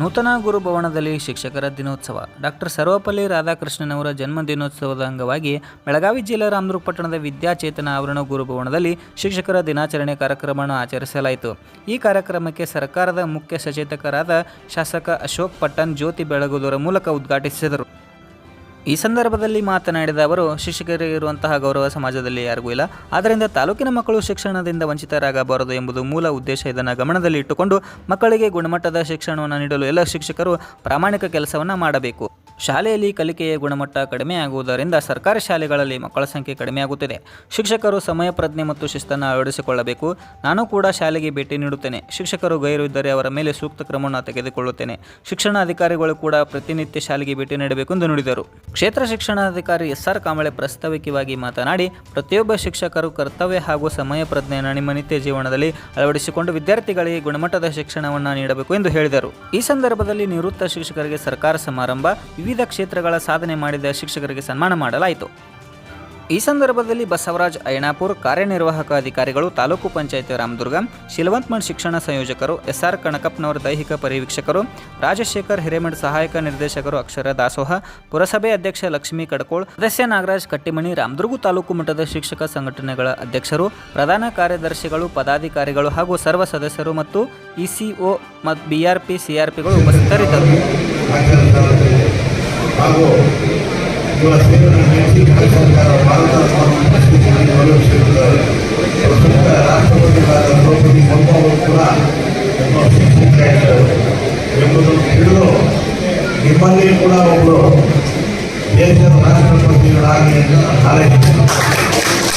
ನೂತನ ಗುರುಭವನದಲ್ಲಿ ಶಿಕ್ಷಕರ ದಿನೋತ್ಸವ. ಡಾಕ್ಟರ್ ಸರ್ವಪಲ್ಲಿ ರಾಧಾಕೃಷ್ಣನವರ ಜನ್ಮ ದಿನೋತ್ಸವದ ಅಂಗವಾಗಿ ಬೆಳಗಾವಿ ಜಿಲ್ಲೆ ರಾಮದುರ್ಗ ಪಟ್ಟಣದ ವಿದ್ಯಾಚೇತನ ಆವರಣ ಗುರುಭವನದಲ್ಲಿ ಶಿಕ್ಷಕರ ದಿನಾಚರಣೆ ಕಾರ್ಯಕ್ರಮವನ್ನು ಆಚರಿಸಲಾಯಿತು. ಈ ಕಾರ್ಯಕ್ರಮಕ್ಕೆ ಸರ್ಕಾರದ ಮುಖ್ಯ ಸಚೇತಕರಾದ ಶಾಸಕ ಅಶೋಕ್ ಪಟ್ಟಣ್ ಜ್ಯೋತಿ ಬೆಳಗುವುದರ ಮೂಲಕ ಉದ್ಘಾಟಿಸಿದರು. ಈ ಸಂದರ್ಭದಲ್ಲಿ ಮಾತನಾಡಿದ ಅವರು ಶಿಕ್ಷಕರಿಗೆ ಇರುವಂತಹ ಗೌರವ ಸಮಾಜದಲ್ಲಿ ಯಾರಿಗೂ ಇಲ್ಲ. ಆದ್ದರಿಂದ ತಾಲೂಕಿನ ಮಕ್ಕಳು ಶಿಕ್ಷಣದಿಂದ ವಂಚಿತರಾಗಬಾರದು ಎಂಬುದು ಮೂಲ ಉದ್ದೇಶ. ಇದನ್ನು ಗಮನದಲ್ಲಿ ಇಟ್ಟುಕೊಂಡು ಮಕ್ಕಳಿಗೆ ಗುಣಮಟ್ಟದ ಶಿಕ್ಷಣವನ್ನು ನೀಡಲು ಎಲ್ಲ ಶಿಕ್ಷಕರು ಪ್ರಾಮಾಣಿಕ ಕೆಲಸವನ್ನು ಮಾಡಬೇಕು. ಶಾಲೆಯಲ್ಲಿ ಕಲಿಕೆಯ ಗುಣಮಟ್ಟ ಕಡಿಮೆಯಾಗುವುದರಿಂದ ಸರ್ಕಾರಿ ಶಾಲೆಗಳಲ್ಲಿ ಮಕ್ಕಳ ಸಂಖ್ಯೆ ಕಡಿಮೆಯಾಗುತ್ತಿದೆ ಶಿಕ್ಷಕರು ಸಮಯ, ಪ್ರಜ್ಞೆ ಮತ್ತು ಶಿಸ್ತನ್ನು ಅಳವಡಿಸಿಕೊಳ್ಳಬೇಕು. ನಾನು ಕೂಡ ಶಾಲೆಗೆ ಭೇಟಿ ನೀಡುತ್ತೇನೆ. ಶಿಕ್ಷಕರು ಗೈರು ಇದ್ದರೆ ಅವರ ಮೇಲೆ ಸೂಕ್ತ ಕ್ರಮವನ್ನು ತೆಗೆದುಕೊಳ್ಳುತ್ತೇನೆ. ಶಿಕ್ಷಣ ಅಧಿಕಾರಿಗಳು ಕೂಡ ಪ್ರತಿನಿತ್ಯ ಶಾಲೆಗೆ ಭೇಟಿ ನೀಡಬೇಕು ಎಂದು ನುಡಿದರು. ಕ್ಷೇತ್ರ ಶಿಕ್ಷಣಾಧಿಕಾರಿ ಎಸ್ ಆರ್ ಕಾಂಬಳೆ ಪ್ರಾಸ್ತಾವಿಕವಾಗಿ ಮಾತನಾಡಿ, ಪ್ರತಿಯೊಬ್ಬ ಶಿಕ್ಷಕರು ಕರ್ತವ್ಯ ಹಾಗೂ ಸಮಯ ಪ್ರಜ್ಞೆಯನ್ನು ನಿಮ್ಮ ನಿತ್ಯ ಜೀವನದಲ್ಲಿ ಅಳವಡಿಸಿಕೊಂಡು ವಿದ್ಯಾರ್ಥಿಗಳಿಗೆ ಗುಣಮಟ್ಟದ ಶಿಕ್ಷಣವನ್ನು ನೀಡಬೇಕು ಎಂದು ಹೇಳಿದರು. ಈ ಸಂದರ್ಭದಲ್ಲಿ ನಿವೃತ್ತ ಶಿಕ್ಷಕರಿಗೆ ಸರ್ಕಾರ ಸಮಾರಂಭ ವಿವಿಧ ಕ್ಷೇತ್ರಗಳ ಸಾಧನೆ ಮಾಡಿದ ಶಿಕ್ಷಕರಿಗೆ ಸನ್ಮಾನ ಮಾಡಲಾಯಿತು. ಈ ಸಂದರ್ಭದಲ್ಲಿ ಬಸವರಾಜ್ ಐಣಾಪುರ್ ಕಾರ್ಯನಿರ್ವಾಹಕ ಅಧಿಕಾರಿಗಳು, ತಾಲೂಕು ಪಂಚಾಯಿತಿ ರಾಮದುರ್ಗ ಶಿಲವಂತಮಠ್ ಶಿಕ್ಷಣ ಸಂಯೋಜಕರು, ಎಸ್ಆರ್ ಕಣಕಪ್ಪನವರ ದೈಹಿಕ ಪರಿವೀಕ್ಷಕರು ರಾಜಶೇಖರ್ ಹಿರೇಮಠ್ ಸಹಾಯಕ ನಿರ್ದೇಶಕರು ಅಕ್ಷರ ದಾಸೋಹ, ಪುರಸಭೆ ಅಧ್ಯಕ್ಷ ಲಕ್ಷ್ಮೀ ಕಡಕೋಳ್, ಸದಸ್ಯ ನಾಗರಾಜ್ ಕಟ್ಟಿಮಣಿ, ರಾಮದುರ್ಗ ತಾಲೂಕು ಮಟ್ಟದ ಶಿಕ್ಷಕ ಸಂಘಟನೆಗಳ ಅಧ್ಯಕ್ಷರು, ಪ್ರಧಾನ ಕಾರ್ಯದರ್ಶಿಗಳು, ಪದಾಧಿಕಾರಿಗಳು ಹಾಗೂ ಸರ್ವ ಸದಸ್ಯರು ಮತ್ತು ಇಸಿಒ ಮತ್ತು ಬಿಆರ್ಪಿ, ಸಿಆರ್ಪಿಗಳು ಉಪಸ್ಥಿತರಿದ್ದರು. ಹಾಗೂ ಇವರ ಸೇವೆಯನ್ನು ನಡೆಸಿ ಸರ್ಕಾರ ಭಾರತ ಸಂಸ್ಕೃತಿಯನ್ನು ಗೌರವಿಸಿರುತ್ತಾರೆ ಪ್ರಸ್ತುತ ರಾಷ್ಟ್ರಪತಿಗಳಾದ ದ್ರೌಪದಿ ಮುರ್ಮು ಅವರು ಕೂಡ ಒಬ್ಬ ಶಿಕ್ಷಕಿಯಾಗಿದ್ದರು ಎಂಬುದನ್ನು ತಿಳಿದು ನಿಮ್ಮಲ್ಲಿ ಕೂಡ ಒಬ್ಬರು ದೇಶದ ರಾಷ್ಟ್ರಪತಿಗಳಾಗಿ ಎಂದು ಹಾರೈಸಿದರು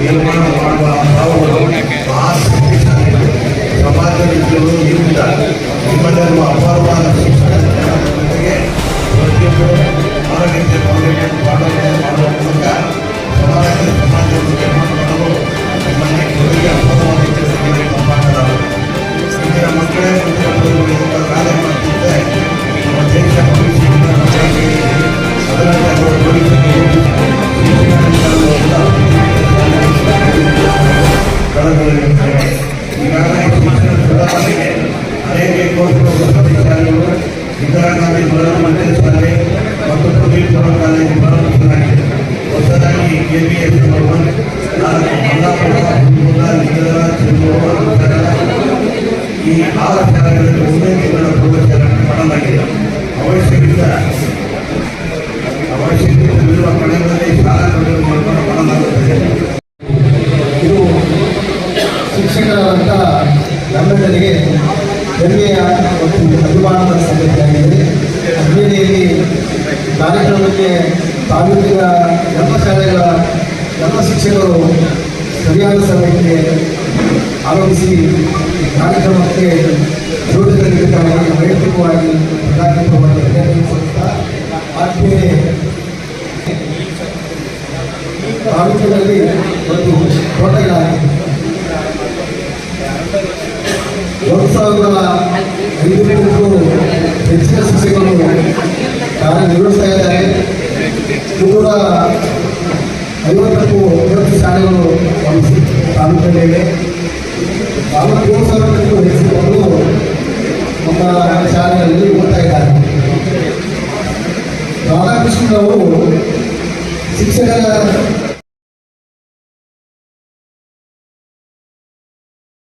ನಿರ್ಮಾಣ ಮಾಡುವ ಭಾವಗಳು ಆ ಶಿಕ್ಷಕರಿಗೆ ಪ್ರಧಾನಮಂತ್ರಿ ಶಾಲೆ ಮತ್ತು ಪ್ರದೀಪ್ ಸೌರ ಕಾಲೇಜು ಪ್ರಾರಂಭಿಸಲಾಗಿದೆ. ಹೊಸದಾಗಿ K B S one Mallapura ಈ ಆರು ಶಾಲೆಗಳಲ್ಲಿ ಒಂದೇ ತಿಂಗಳ ಪೂರ್ವಚಾರಣೆ ಮಾಡಲಾಗಿದೆ ಅವಶ್ಯವಿದ್ದ ಅವಶ್ಯಕತೆಗಳಿರುವ ಕಡೆಗಳಲ್ಲಿ ಶಾಲಾ ನಿರ್ಮಾಣ ಮಾಡಲಾಗುತ್ತದೆ ಇದು ಶಿಕ್ಷಕರಾದಂಥ ನಮ್ಮೆಲ್ಲರಿಗೆ ಹೆಮ್ಮೆಯ ಮತ್ತು ಅಭಿಮಾನದ ಸಂಗತಿಯಾಗಿದೆ. ಅಭಿನಯಲ್ಲಿ ಕಾರ್ಯಕ್ರಮಕ್ಕೆ ತಾಲೂಕಿನ ಎಲ್ಲ ಶಾಲೆಗಳ ಎಲ್ಲ ಶಿಕ್ಷಕರು ಸರಿಯಾದ ಸಮಯಕ್ಕೆ ಆರೋಪಿಸಿ ಈ ಕಾರ್ಯಕ್ರಮಕ್ಕೆ ಜೋಡಿಸಲಿಕ್ಕಾಗಿ ವೈಯಕ್ತಿಕವಾಗಿ ಪ್ರಧಾನವಾಗಿ ಅಭಿನಂದಿಸುತ್ತಾ ತಾಲೂಕಿನಲ್ಲಿ ಒಂದು ತೋಟಗಾರಿಕೆ. ಒಂದು ಸಾವಿರದ ಐದು ಹೆಚ್ಚಿನ ಶಿಕ್ಷಕರು ಕಾರ್ಯನಿರ್ವಹಿಸ್ತಾ ಇದ್ದಾರೆ ಮುನ್ನೂರ ಐವತ್ತಕ್ಕೂ ಐವತ್ತು ಶಾಲೆಗಳು ನಮ್ಮ ತಾಲೂಕಿನಲ್ಲಿವೆ ತಾಲೂಕು ಏಳು ಸಾವಿರಕ್ಕೂ ನಮ್ಮ ಶಾಲೆಯಲ್ಲಿ ಓದ್ತಾ ಇದ್ದಾರೆ. ರಾಧಾಕೃಷ್ಣನವರು ಶಿಕ್ಷಕರ